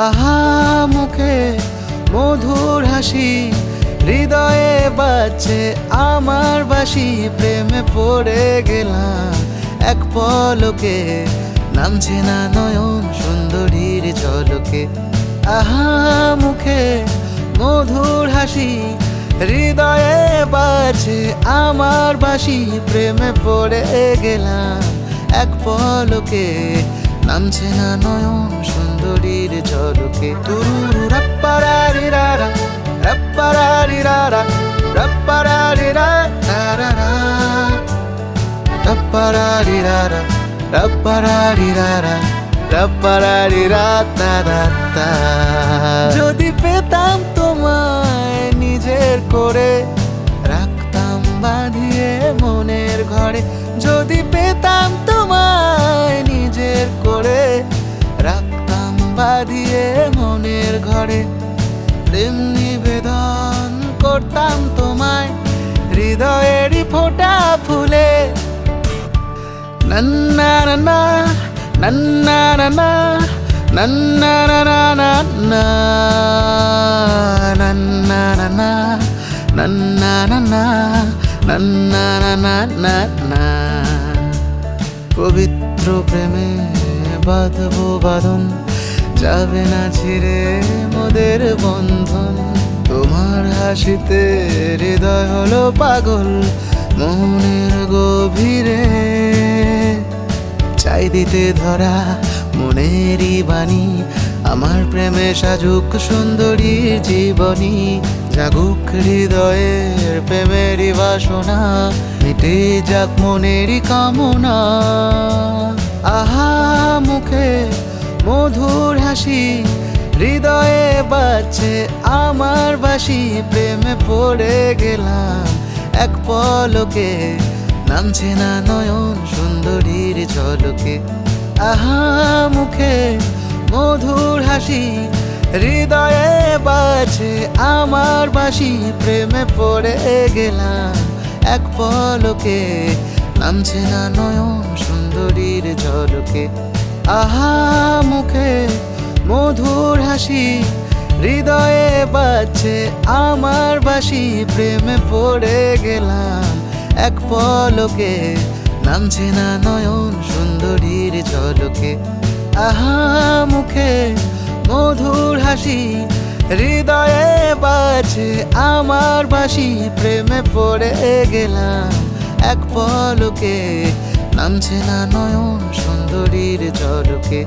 আহা মুখে মধুর হাসি, হৃদয়ে বাজছে আমার বাসি, প্রেমে পড়ে গেলাম এক পলকে, নামছে না নয়ন সুন্দরীর ঝলকে। আহা মুখে মধুর হাসি, হৃদয়ে বাজছে আমার বাসি, প্রেমে পড়ে গেলাম এক পলকে, নামছে না নয়ন সুন্দরীর ঝলকে তুরুরু রাপ্পারারি রারা রাপ্পারারি রারা রারা রারা যদি পেতাম তোমায় নিজের করে, রাখতাম বাঁধিয়ে মনের ঘরে। যদি পেতাম বাঁধিয়ে মনের ঘরে প্রেম নিবেদন করতাম তোমায় হৃদয়েরই ফোটা ফুলে নন্না না নন্না না না না নন্না না নন্না না নন্না না না পবিত্র প্রেমে বাঁধব বাঁধন যাবে না ছিঁড়ে মোদের বন্ধন। তোমার হাসিতে হৃদয় হলো পাগল, মনের গভীরে। চাই দিতে ধরা মনেরই বাণী, আমার প্রেমে সাজুক সুন্দরী জীবনী। জাগুক হৃদয়ের প্রেমেরই বাসনা, মিটে যাক মনেরই কামনা। আহা, মুখে মধুর হাসি হৃদয়ে বাজছে আমার বাসি, প্রেমে পড়ে গেলাম এক পলকে। নামছে না নয়ন সুন্দরীর ঝলকে। আহা, মুখে মধুর হাসি, হৃদয়ে বাজছে আমার বাসি, প্রেমে পড়ে গেলাম এক পলকে। নামছে না নয়ন সুন্দরীর ঝলকে। আহা, মুখে মধুর হাসি, হৃদয়ে বাজছে আমার বাসি, প্রেমে পড়ে গেলাম এক পলকে। নামছে না নয়ন সুন্দরীর ঝলকে। আহা, মুখে মধুর হাসি, হৃদয়ে বাজছে আমার বাসি, প্রেমে পড়ে গেলাম এক পলকে। নামছে না নয়ন সুন্দরীর ঝলকে।